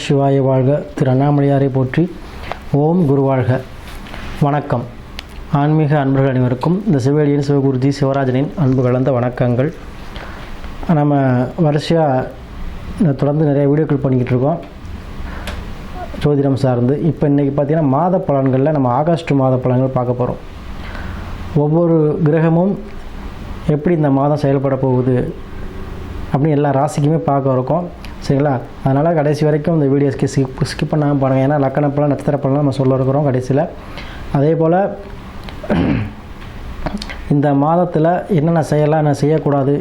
சிவாய வாழ்க. திரு அண்ணாமலையாரை போற்றி ஓம் குரு வாழ்க. வணக்கம். ஆன்மீக அன்பர்கள் அனைவருக்கும் இந்த சிவடியின் சிவகுருஜி சிவராஜனின் அன்பு கலந்த வணக்கங்கள். நம்ம வரிசையாக தொடர்ந்து நிறைய வீடியோக்கள் பண்ணிக்கிட்டு இருக்கோம். ஜோதிடம் சார்ந்து. இப்போ இன்றைக்கி பார்த்தீங்கன்னா மாத பலன்களில் நம்ம ஆகஸ்ட் மாத பலன்கள் பார்க்க போகிறோம் ஒவ்வொரு கிரகமும் எப்படி இந்த மாதம் செயல்பட போகுது அப்படின்னு எல்லா ராசிக்குமே பார்க்க இருக்கோம். சரிங்களா? அதனால் கடைசி வரைக்கும் இந்த வீடியோஸ்க்கு ஸ்கிப் ஸ்கிப் பண்ணாமல் பாருங்கள் ஏன்னா லக்கண பலன் நம்ம சொல்ல இருக்கிறோம் கடைசியில். அதே போல் இந்த மாதத்தில் என்னென்ன செய்யலாம் என்ன செய்யக்கூடாது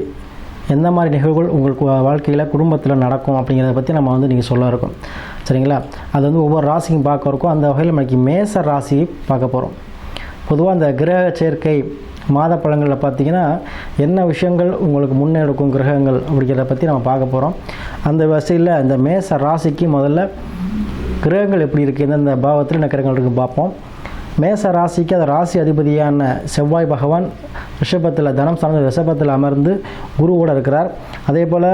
எந்த மாதிரி நிகழ்வுகள் உங்களுக்கு வாழ்க்கையில் குடும்பத்தில் நடக்கும் அப்படிங்கிறத பற்றி நம்ம வந்து நீங்கள் சொல்ல இருக்கோம். சரிங்களா? அது வந்து ஒவ்வொரு ராசிக்கும் பார்க்க இருக்கும். அந்த வகையில் நமக்கு மேச ராசி பார்க்க போகிறோம் பொதுவாக அந்த கிரக சேர்க்கை மாத பழங்களில் பார்த்தீங்கன்னா என்ன விஷயங்கள் உங்களுக்கு முன்னெடுக்கும் கிரகங்கள் அப்படிங்கிறத பற்றி நம்ம பார்க்க போகிறோம் அந்த வரிசையில் அந்த மேச ராசிக்கு முதல்ல கிரகங்கள் எப்படி இருக்குது எந்தெந்த பாவத்தில் என்ன கிரகங்கள் இருக்குது பார்ப்போம். மேச ராசிக்கு அந்த ராசி அதிபதியான செவ்வாய் பகவான் ரிஷபத்தில் தனம் சார்ந்த ரிஷபத்தில் அமர்ந்து குருவோடு இருக்கிறார். அதே போல்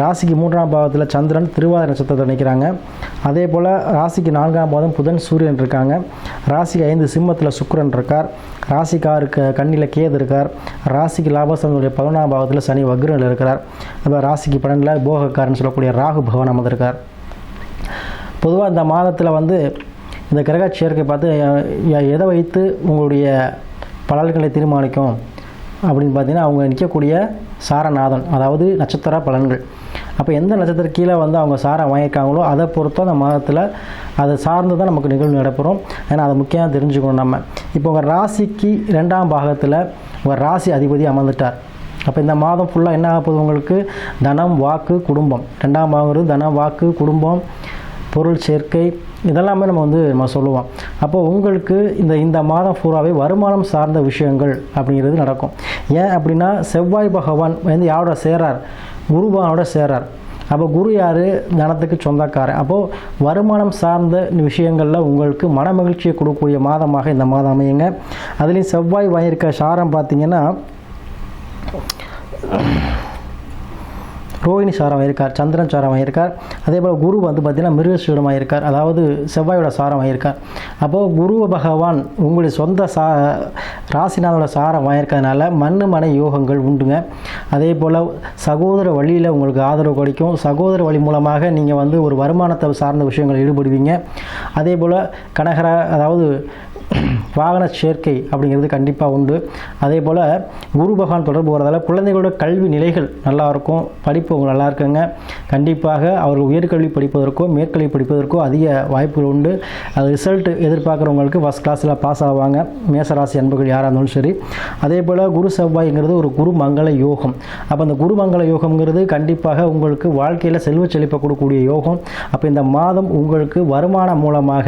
ராசிக்கு மூன்றாம் பாவத்தில் சந்திரன் திருவாதிரை நட்சத்திரத்தை நிற்கிறாங்க அதே போல் ராசிக்கு நான்காம் பாதம் புதன் சூரியன் இருக்காங்க. ராசிக்கு ஐந்து சிம்மத்தில் சுக்கரன் இருக்கார். ராசிக்கு ஆறு கண்ணில் கேது இருக்கார். ராசிக்கு லாபசனுடைய பதினொன்றாம் பாவத்தில் சனி வக்ரனில் இருக்கிறார். அப்புறம் ராசிக்கு பன்னெண்டில் போகக்காரன் சொல்லக்கூடிய ராகு பகவான் அமர்ந்திருக்கார் பொதுவாக இந்த மாதத்தில் வந்து இந்த கிரக சேர்க்கை பார்த்து எதை வைத்து உங்களுடைய பலன்களை தீர்மானிக்கும்? அப்படின்னு பார்த்தீங்கன்னா அவங்க நிற்கக்கூடிய சாரநாதன் அதாவது நட்சத்திர பலன்கள். அப்போ எந்த நட்சத்திர கீழே வந்து அவங்க சாரம் வாங்கியிருக்காங்களோ அதை பொறுத்தும் அந்த மாதத்தில் அதை சார்ந்து தான் நமக்கு நிகழ்வு நடைபெறும் ஏன்னா அதை முக்கியமாக தெரிஞ்சுக்கணும் நம்ம. இப்போ உங்கள் ராசிக்கு ரெண்டாம் பாகத்தில் உங்கள் ராசி அதிபதி அமர்ந்துட்டார். அப்போ இந்த மாதம் ஃபுல்லாக என்ன ஆக போகுது உங்களுக்கு? தனம் வாக்கு குடும்பம். ரெண்டாம் பாகம் தனம் வாக்கு குடும்பம் பொருள் சேர்க்கை இதெல்லாமே நம்ம வந்து நம்ம சொல்லுவோம். அப்போ உங்களுக்கு இந்த இந்த மாதம் பூராவே வருமானம் சார்ந்த விஷயங்கள் அப்படிங்கிறது நடக்கும். ஏன் அப்படின்னா செவ்வாய் பகவான் வந்து யாரோட சேரார்? குருபானோட சேரார். அப்போ குரு யார்? தனத்துக்கு சொந்தக்காரன் அப்போது வருமானம் சார்ந்த விஷயங்களில் உங்களுக்கு மன மகிழ்ச்சியை கொடுக்கக்கூடிய மாதமாக இந்த மாதம் அமையுங்க. அதுலேயும் செவ்வாய் வாங்கியிருக்க சாரம் பார்த்தீங்கன்னா ரோஹிணி சாரமாக இருக்கார் சந்திரன் சாரமாக இருக்கார் அதே போல் குரு வந்து பார்த்திங்கன்னா மிருகசீடமாக இருக்கார் அதாவது செவ்வாயோட சாரமாக இருக்கார் அப்போது குரு பகவான் உங்களுடைய சொந்த சா ராசிநாதோட சாரம் வாங்கியிருக்கிறதுனால மண்ணு மனை யோகங்கள் உண்டுங்க. அதே போல் சகோதர வழியில் உங்களுக்கு ஆதரவு கிடைக்கும். சகோதர வழி மூலமாக நீங்கள் வந்து ஒரு வருமானத்தை சார்ந்த விஷயங்களில் ஈடுபடுவீங்க. அதே போல் கனகரா அதாவது வாகன சேர்க்கை அப்படிங்கிறது கண்டிப்பாக உண்டு. அதே போல் குரு பகவான் தொடர்பு வரதால் குழந்தைகளோட கல்வி நிலைகள் நல்லா இருக்கும். படிப்பு நல்லா இருக்குங்க. கண்டிப்பாக அவர்கள் உயர்கல்வி படிப்பதற்கோ மேற்கல்வி படிப்பதற்கோ அதிக வாய்ப்புகள் உண்டு. அது ரிசல்ட் எதிர்பார்க்குறவங்களுக்கு ஃபஸ்ட் கிளாஸில் பாஸ் ஆவாங்க. மேசராசி அன்புகள் யாராக இருந்தாலும் சரி. அதே போல் குரு செவ்வாய்ங்கிறது ஒரு குரு மங்கள யோகம். அப்போ அந்த குரு மங்கள யோகம்ங்கிறது கண்டிப்பாக உங்களுக்கு வாழ்க்கையில் செல்வ செழிப்பை கொடுக்கக்கூடிய யோகம். அப்போ இந்த மாதம் உங்களுக்கு வருமானம் மூலமாக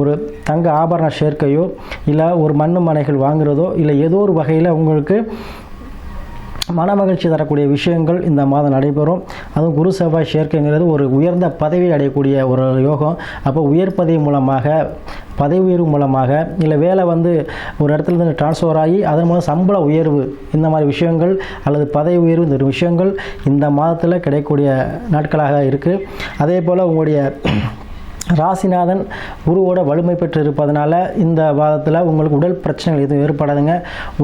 ஒரு தங்க ஆபரண சேர்க்கையோ இல்லை ஒரு மண்ணு மனைகள் வாங்குறதோ இல்லை ஏதோ ஒரு வகையில் உங்களுக்கு மன மகிழ்ச்சி தரக்கூடிய விஷயங்கள் இந்த மாதம் நடைபெறும். அதுவும் குரு செவ்வாய் சேர்க்கைங்கிறது ஒரு உயர்ந்த பதவி அடையக்கூடிய ஒரு யோகம். அப்போ உயர் பதவி மூலமாக பதவி உயர்வு மூலமாக இல்லை வேலை வந்து ஒரு இடத்துல இருந்து ட்ரான்ஸ்ஃபர் ஆகி அதன் மூலம் சம்பள உயர்வு இந்த மாதிரி விஷயங்கள் அல்லது பதவி உயர்வு இந்த விஷயங்கள் இந்த மாதத்தில் கிடைக்கக்கூடிய நாட்களாக இருக்குது அதே போல் உங்களுடைய ராசிநாதன் குருவோட வலிமை பெற்று இருப்பதனால இந்த வாதத்தில் உங்களுக்கு உடல் பிரச்சனைகள் எதுவும் ஏற்படாதுங்க.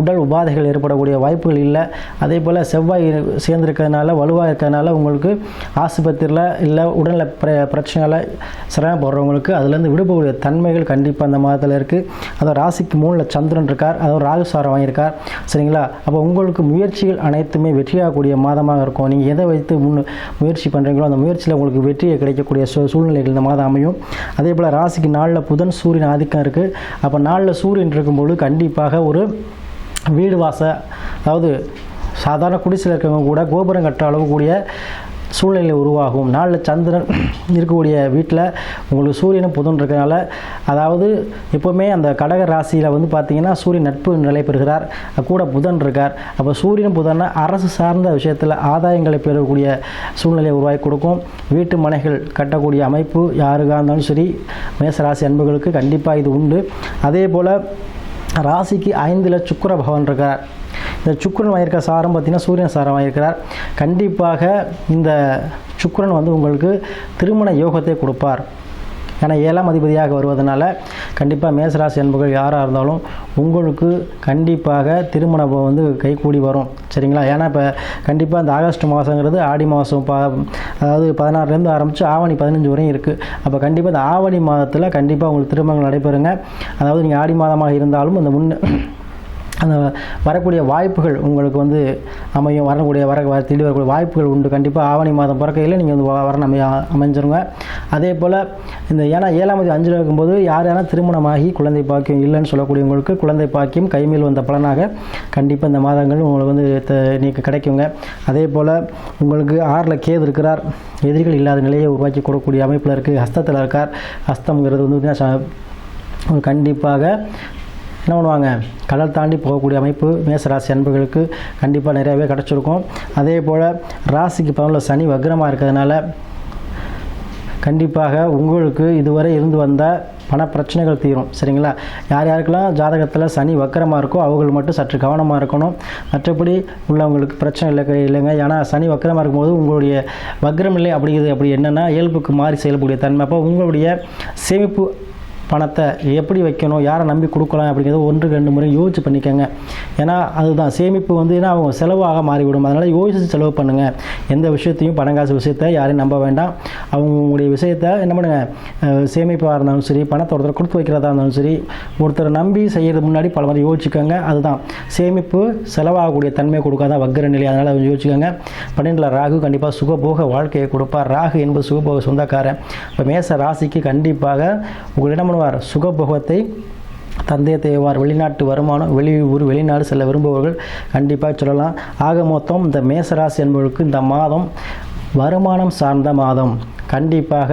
உடல் உபாதைகள் ஏற்படக்கூடிய வாய்ப்புகள் இல்லை. அதே போல் செவ்வாய் சேர்ந்திருக்கிறதுனால வலுவாக இருக்கிறதுனால உங்களுக்கு ஆஸ்பத்திரியில் இல்லை உடல்நல பிர பிரச்சனைகளை சிரமப்படுறவங்களுக்கு அதுலேருந்து விடுபடக்கூடிய தன்மைகள் கண்டிப்பாக அந்த மாதத்தில் இருக்குது அதாவது ராசிக்கு மூணில் சந்திரன் இருக்கார். அதாவது ராகுசாரம் வாங்கியிருக்கார். சரிங்களா? அப்போ உங்களுக்கு முயற்சிகள் அனைத்துமே வெற்றியாகக்கூடிய மாதமாக இருக்கும். நீங்கள் எதை வைத்து முன் முயற்சி பண்ணுறீங்களோ அந்த முயற்சியில் உங்களுக்கு வெற்றியை கிடைக்கக்கூடிய சூ சூழ்நிலைகள் இந்த மாதம் அமையும். அதே போல் ராசிக்கு நாளில் புதன் சூரியன் ஆதிக்கம் இருக்குது அப்போ நாளில் சூரியன் இருக்கும்போது கண்டிப்பாக ஒரு வீடு வாச அதாவது சாதாரண குடிசையில் இருக்கிறவங்க கூட கோபுரம் கட்ட அளவு கூடிய சூழ்நிலை உருவாகும். நாளில் சந்திரன் இருக்கக்கூடிய வீட்டில் உங்களுக்கு சூரியனும் புதன் இருக்கிறனால அதாவது எப்போவுமே அந்த கடக ராசியில் வந்து பார்த்திங்கன்னா சூரியன் நட்பு நிலை பெறுகிறார். கூட புதன் இருக்கார். அப்போ சூரியன் புதன்னா அரசு சார்ந்த விஷயத்தில் ஆதாயங்களை பெறக்கூடிய சூழ்நிலையை உருவாக்கி கொடுக்கும். வீட்டு மனைகள் கட்டக்கூடிய அமைப்பு யாருக்காக இருந்தாலும் சரி மேசராசி அன்புகளுக்கு கண்டிப்பாக இது உண்டு. அதே போல் ராசிக்கு ஐந்தில் சுக்கர பகவான் இருக்கார். இந்த சுக்கரன் வாங்கியிருக்க சாரம் பார்த்திங்கன்னா சூரியன் சாரம் வாங்கியிருக்கிறார். கண்டிப்பாக இந்த சுக்கரன் வந்து உங்களுக்கு திருமண யோகத்தை கொடுப்பார். ஏன்னா ஏழாம் அதிபதியாக வருவதனால கண்டிப்பாக மேசராசி அன்புகள் யாராக இருந்தாலும் உங்களுக்கு கண்டிப்பாக திருமணம் வந்து கைகூடி வரும். சரிங்களா? ஏன்னா இப்போ கண்டிப்பாக இந்த ஆகஸ்ட் மாதங்கிறது ஆடி மாதம் பா அதாவது பதினாறுலேருந்து ஆரம்பித்து ஆவணி பதினஞ்சு வரையும் இருக்குது அப்போ கண்டிப்பாக இந்த ஆவணி மாதத்தில் கண்டிப்பாக உங்களுக்கு திருமணங்கள் நடைபெறுங்க. அதாவது நீங்கள் ஆடி மாதமாக இருந்தாலும் இந்த முன்ன அந்த வரக்கூடிய வாய்ப்புகள் உங்களுக்கு வந்து அமையும் வரக்கூடிய வர வர வரக்கூடிய வாய்ப்புகள் உண்டு. கண்டிப்பாக ஆவணி மாதம் பிறக்கையில் நீங்கள் வந்து வரணும் அமைய அமைஞ்சிருங்க. அதே போல் இந்த ஏன்னா ஏழாம் தேதி அஞ்சில் இருக்கும்போது யார் யாரும் திருமணமாகி குழந்தை பாக்கியம் இல்லைன்னு சொல்லக்கூடியவங்களுக்கு குழந்தை பாக்கியம் கைமேல் வந்த பலனாக கண்டிப்பாக இந்த மாதங்கள் உங்களுக்கு வந்து த- கிடைக்குங்க. அதே போல் உங்களுக்கு ஆறில் கேது இருக்கிறார். எதிரிகள் இல்லாத நிலையை உருவாக்கி கொடுக்கக்கூடிய அமைப்பில் இருக்குது ஹஸ்தத்தில் இருக்கார். ஹஸ்தம்ங்கிறது வந்து கண்டிப்பாக என்ன பண்ணுவாங்க? கடல் தாண்டி போகக்கூடிய அமைப்பு மேசராசி அன்புகளுக்கு கண்டிப்பாக நிறையவே கிடச்சிருக்கும். அதே போல் ராசிக்கு பவனில் சனி வக்ரமாக இருக்கிறதுனால கண்டிப்பாக உங்களுக்கு இதுவரை இருந்து வந்த பண பிரச்சனைகள் தீரும். சரிங்களா? யார் யாருக்கெல்லாம் ஜாதகத்தில் சனி வக்கரமாக இருக்கோ அவர்கள் மட்டும் சற்று கவனமாக இருக்கணும். மற்றபடி உள்ளவங்களுக்கு பிரச்சனை இல்லை இல்லைங்க. ஏன்னா சனி வக்கரமாக இருக்கும்போது உங்களுடைய வக்ரம் இல்லை அப்படிங்கிறது அப்படி என்னென்னா இயல்புக்கு மாறி செயல்படக்கூடிய தன்மை. அப்போ உங்களுடைய சேமிப்பு பணத்தை எப்படி வைக்கணும் யாரை நம்பி கொடுக்கலாம் அப்படிங்கிறத ஒன்று ரெண்டு முறை யோசிச்சு பண்ணிக்கோங்க. ஏன்னா அதுதான் சேமிப்பு வந்து ஏன்னா அவங்க செலவாக மாறிவிடும். அதனால் யோசித்து செலவு பண்ணுங்கள் எந்த விஷயத்தையும் பணம் காசு விஷயத்தை யாரையும் நம்ப வேண்டாம். அவங்களுடைய விஷயத்தை என்ன பண்ணுங்கள் சேமிப்பாக இருந்தாலும் சரி பணத்தை ஒருத்தர் கொடுத்து வைக்கிறதா இருந்தாலும் சரி ஒருத்தரை நம்பி செய்கிறது முன்னாடி பல முறை யோசிச்சுக்கோங்க. அதுதான். சேமிப்பு செலவாகக்கூடிய தன்மை கொடுக்காத வக்கர நிலை. அதனால் கொஞ்சம் யோசிச்சுக்கோங்க. பன்னெண்டில் ராகு கண்டிப்பாக சுகபோக வாழ்க்கையை கொடுப்பார். ராகு என்பது சுகபோக சொந்தக்காரன். இப்போ மேச ராசிக்கு கண்டிப்பாக உங்களிடம் பண்ணுவார் சுகபோகத்தை தந்தை தேவார் வெளிநாட்டு வருமானம் வெளியூர் வெளிநாடு செல்ல விரும்புபவர்கள் கண்டிப்பாக சொல்லலாம். ஆக மொத்தம் இந்த மேசராசி என்பவர்களுக்கு இந்த மாதம் வருமானம் சார்ந்த மாதம். கண்டிப்பாக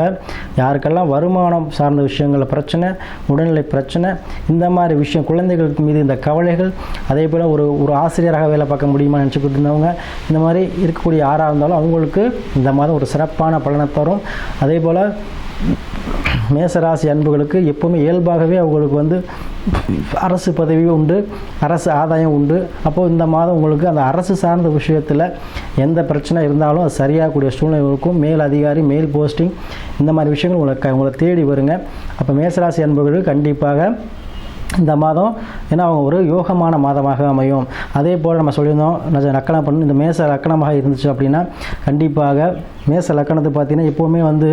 யாருக்கெல்லாம் வருமானம் சார்ந்த விஷயங்கள் பிரச்சனை உடல்நிலை பிரச்சனை இந்த மாதிரி விஷயம் குழந்தைகளுக்கு மீது இந்த கவலைகள் அதே போல் ஒரு ஒரு ஆசிரியராக வேலை பார்க்க முடியுமா நினச்சிக்கிட்டு இருந்தவங்க இந்த மாதிரி இருக்கக்கூடிய யாராக இருந்தாலும் அவங்களுக்கு இந்த மாதம் ஒரு சிறப்பான பலனை தரும். அதே போல் மேசராசி அன்புகளுக்கு எப்போவுமே இயல்பாகவே அவங்களுக்கு வந்து அரசு பதவி உண்டு அரசு ஆதாயம் உண்டு. அப்போது இந்த மாதம் உங்களுக்கு அந்த அரசு சார்ந்த விஷயத்தில் எந்த பிரச்சனை இருந்தாலும் அது சரியாகக்கூடிய சூழ்நிலை இருக்கும். மேல் அதிகாரி மேல் போஸ்டிங் இந்த மாதிரி விஷயங்கள் உங்களுக்கு உங்களை தேடி வருங்க. அப்போ மேசராசி அன்புகளுக்கு கண்டிப்பாக இந்த மாதம் ஏன்னா அவங்க ஒரு யோகமான மாதமாக அமையும். அதே போல் நம்ம சொல்லியிருந்தோம் லக்கணம் பண்ணி இந்த மேச லக்கணமாக இருந்துச்சு அப்படின்னா கண்டிப்பாக மேச லக்கணத்தை பார்த்திங்கன்னா எப்போவுமே வந்து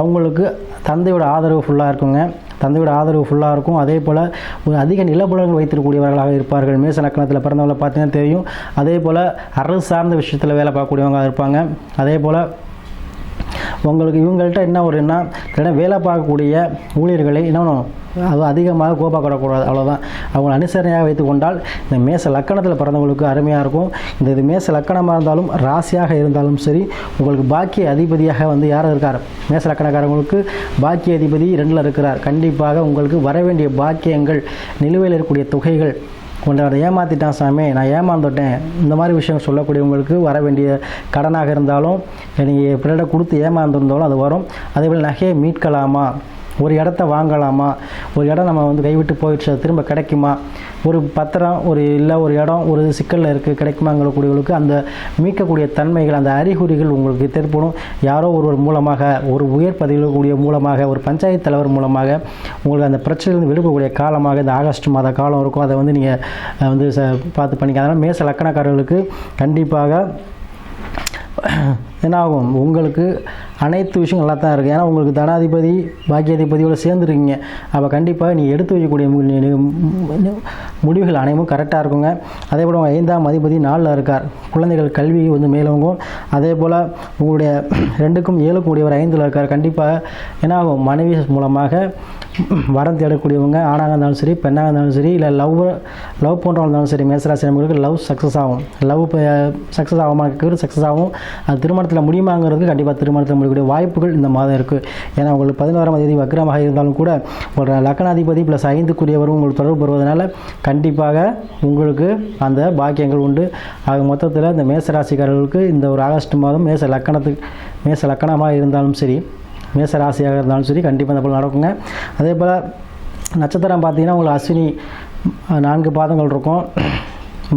அவங்களுக்கு தந்தையோட ஆதரவு ஃபுல்லாக இருக்குங்க. தந்தையோட ஆதரவு ஃபுல்லாக இருக்கும். அதே போல் ஒரு அதிக நிலப்புலங்கள் வைத்திருக்கக்கூடியவர்களாக இருப்பார்கள். மேச லக்கணத்தில் பிறந்தவங்களை பார்த்தீங்கன்னா தெரியும். அதே போல் அரசு சார்ந்த விஷயத்தில் வேலை பார்க்கக்கூடியவங்க இருப்பாங்க. அதே போல் உங்களுக்கு இவங்கள்ட்ட என்ன ஒரு இல்லைன்னா வேலை பார்க்கக்கூடிய ஊழியர்களை இன்னும் அது அதிகமாக கோபப்படக்கூடாது அவ்வளோதான் அவங்களை அனுசரணையாக வைத்து கொண்டால் இந்த மேச லக்கணத்தில் பிறந்தவங்களுக்கு அருமையாக இருக்கும். இந்த இது மேச லக்கணமாக இருந்தாலும் ராசியாக இருந்தாலும் சரி உங்களுக்கு பாக்கிய அதிபதியாக வந்து யார் இருக்கார்? மேச லக்கணக்காரங்களுக்கு பாக்கிய அதிபதி ரெண்டில் இருக்கிறார். கண்டிப்பாக உங்களுக்கு வர வேண்டிய பாக்கியங்கள் நிலுவையில் இருக்கக்கூடிய தொகைகள் கொண்டாட ஏமாற்றிட்டான் சாமி. நான் ஏமாந்துட்டேன். இந்த மாதிரி விஷயம் சொல்லக்கூடியவங்களுக்கு வர வேண்டிய கடனாக இருந்தாலும் நீங்கள் பிள்ளைகிட்ட கொடுத்து ஏமாந்துருந்தாலும் அது வரும். அதே போல் நகையை மீட்கலாமா? ஒரு இடத்த வாங்கலாமா? ஒரு இடம் நம்ம வந்து கைவிட்டு போயிடுச்சு? திரும்ப கிடைக்குமா? ஒரு பத்திரம் ஒரு இல்லை ஒரு இடம் ஒரு சிக்கலில் இருக்குது கிடைக்குமாங்கக்கூடியவர்களுக்கு அந்த மீட்கக்கூடிய தன்மைகள் அந்த அறிகுறிகள் உங்களுக்கு தெற்படும். யாரோ ஒருவர் மூலமாக ஒரு உயர் பதவிகளுடைய மூலமாக ஒரு பஞ்சாயத்து தலைவர் மூலமாக உங்களுக்கு அந்த பிரச்சனையிலிருந்து விடுக்கக்கூடிய காலமாக இந்த ஆகஸ்ட் மாத காலம் இருக்கும். அதை வந்து நீங்கள் வந்து ச பார்த்து பண்ணிக்க அதனால் மேச லக்கணக்காரர்களுக்கு கண்டிப்பாக என்னாகும்? உங்களுக்கு அனைத்து விஷயம் நல்லா தான் இருக்குது ஏன்னா உங்களுக்கு தனாதிபதி பாக்கியாதிபதியோட சேர்ந்துருக்கீங்க. அப்போ கண்டிப்பாக நீ எடுத்து வைக்கக்கூடிய முடிவுகள் அனைவரும் கரெக்டாக இருக்குங்க. அதே போல் உங்கள் ஐந்தாம் அதிபதி நாளில் இருக்கார். குழந்தைகள் கல்வி வந்து மேலோங்கும். அதே போல் உங்களுடைய ரெண்டுக்கும் ஏழு கூடியவர் ஐந்தில் இருக்கார். கண்டிப்பாக என்ன ஆகும் மனைவி மூலமாக வரம் தேடக்கூடியவங்க. ஆணாக இருந்தாலும் சரி பெண்ணாக இருந்தாலும் சரி இல்லை லவ் லவ் போன்றவங்க இருந்தாலும் சரி மேசராசி நம்பர்களுக்கு லவ் சக்ஸஸ் ஆகும். லவ் சக்ஸஸ் ஆகாமல் சக்ஸஸ் ஆகும். அது திருமணத்தில் முடியுமாங்கிறது கண்டிப்பாக திருமணத்தில் முடியக்கூடிய வாய்ப்புகள் இந்த மாதம் இருக்குது ஏன்னா உங்களுக்கு பதினோராம் தேதி வக்ரமாக இருந்தாலும் கூட ஒரு லக்கணாதிபதி ப்ளஸ் ஐந்துக்குரியவரும் உங்களுக்கு தொடர்பு வருவதனால கண்டிப்பாக உங்களுக்கு அந்த பாக்கியங்கள் உண்டு. ஆக மொத்தத்தில் இந்த மேசராசிக்காரர்களுக்கு இந்த ஒரு ஆகஸ்ட் மாதம் மேச லக்கணத்துக்கு மேச லக்கணமாக இருந்தாலும் சரி மேச ராசியாக இருந்தாலும் சரி கண்டிப்பாக இந்த போல் நடக்குங்க. அதே போல் நட்சத்திரம் பார்த்தீங்கன்னா உங்களுக்கு அஸ்வினி நான்கு பாதங்கள் இருக்கும்.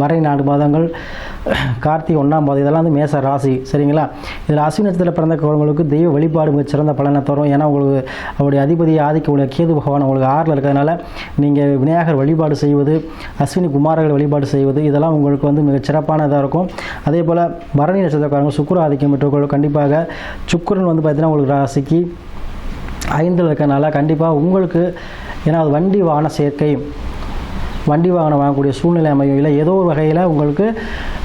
மறை நான்கு மாதங்கள் கார்த்திகை ஒன்றாம் பாதம் இதெல்லாம் வந்து மேச ராசி சரிங்களா? இதில் அஸ்வினி நட்சத்திரத்தில் பிறந்தவங்களுக்கு தெய்வ வழிபாடு மிக சிறந்த பலனை தரும். ஏன்னா உங்களுக்கு அவருடைய அதிபதி ஆதிக்க உள்ள கேது பகவான் உங்களுக்கு ஆறில் இருக்கிறதுனால நீங்கள் விநாயகர் வழிபாடு செய்வது அஸ்வினி குமாரர்கள் வழிபாடு செய்வது இதெல்லாம் உங்களுக்கு வந்து மிக சிறப்பானதாக இருக்கும். அதே போல் பரணி நட்சத்திரக்காரங்க சுக்குர ஆதிக்கம் பெற்றவர்கள் கண்டிப்பாக சுக்கிரன் வந்து பார்த்தீங்கன்னா உங்களுக்கு ராசிக்கு ஐந்தில் இருக்கிறனால கண்டிப்பாக உங்களுக்கு ஏன்னா அது வண்டி வாகன சேர்க்கை வண்டி வாகனம் வாங்கக்கூடிய சூழ்நிலை அமையும். இல்லை ஏதோ ஒரு வகையில் உங்களுக்கு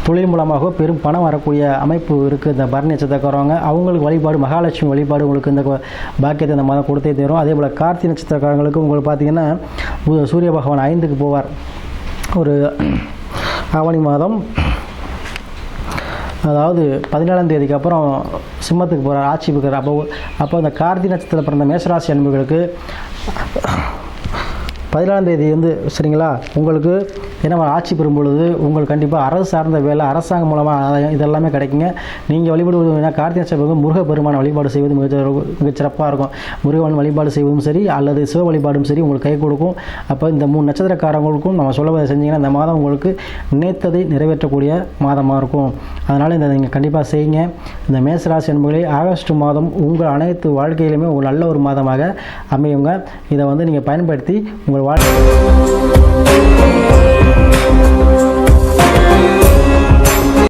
தொழில் மூலமாக பெரும் பணம் வரக்கூடிய அமைப்பு இருக்குது. இந்த பரணி நட்சத்திரக்காரவங்க அவங்களுக்கு வழிபாடு மகாலட்சுமி வழிபாடு உங்களுக்கு இந்த பாக்கியத்தை இந்த மாதம் கொடுத்தே தரும். அதே போல் கார்த்தி நட்சத்திரக்காரங்களுக்கு உங்களுக்கு பார்த்தீங்கன்னா சூரிய பகவான் ஐந்துக்கு போவார். ஒரு ஆவணி மாதம் அதாவது பதினேழாம் தேதிக்கு அப்புறம் சிம்மத்துக்கு போகிறார் ஆட்சி பெறுகிறார். அப்போ அப்போ அந்த கார்த்தி நட்சத்திரத்தில் பிறந்த மேசராசி அன்புகளுக்கு பதினேழாம் தேதி வந்து சரிங்களா? உங்களுக்கு ஏன்னா ஆட்சி பெறும் பொழுது உங்களுக்கு கண்டிப்பாக அரசு சார்ந்த வேலை அரசாங்கம் மூலமாக ஆதாயம் இதெல்லாமே கிடைக்குங்க. நீங்கள் வழிபடுவது கார்த்திகை கார்த்திகை முருக பெருமான வழிபாடு செய்வது மிக மிக சிறப்பாக இருக்கும். முருகன் வழிபாடு செய்வதும் சரி அல்லது சிவ வழிபாடும் சரி உங்களுக்கு கை கொடுக்கும். அப்போ இந்த மூணு நட்சத்திரக்காரங்களுக்கும் நம்ம சொல்லுவதை செஞ்சீங்கன்னா இந்த மாதம் உங்களுக்கு நினைத்ததை நிறைவேற்றக்கூடிய மாதமாக இருக்கும். அதனால் இந்த நீங்கள் கண்டிப்பாக செய்யுங்க. இந்த மேசராசி என்பதை ஆகஸ்ட் மாதம் உங்கள் அனைத்து வாழ்க்கையிலுமே ஒரு நல்ல ஒரு மாதமாக அமையுங்க. இதை வந்து நீங்கள் பயன்படுத்தி உங்கள் வாழ்க்கை Thank you.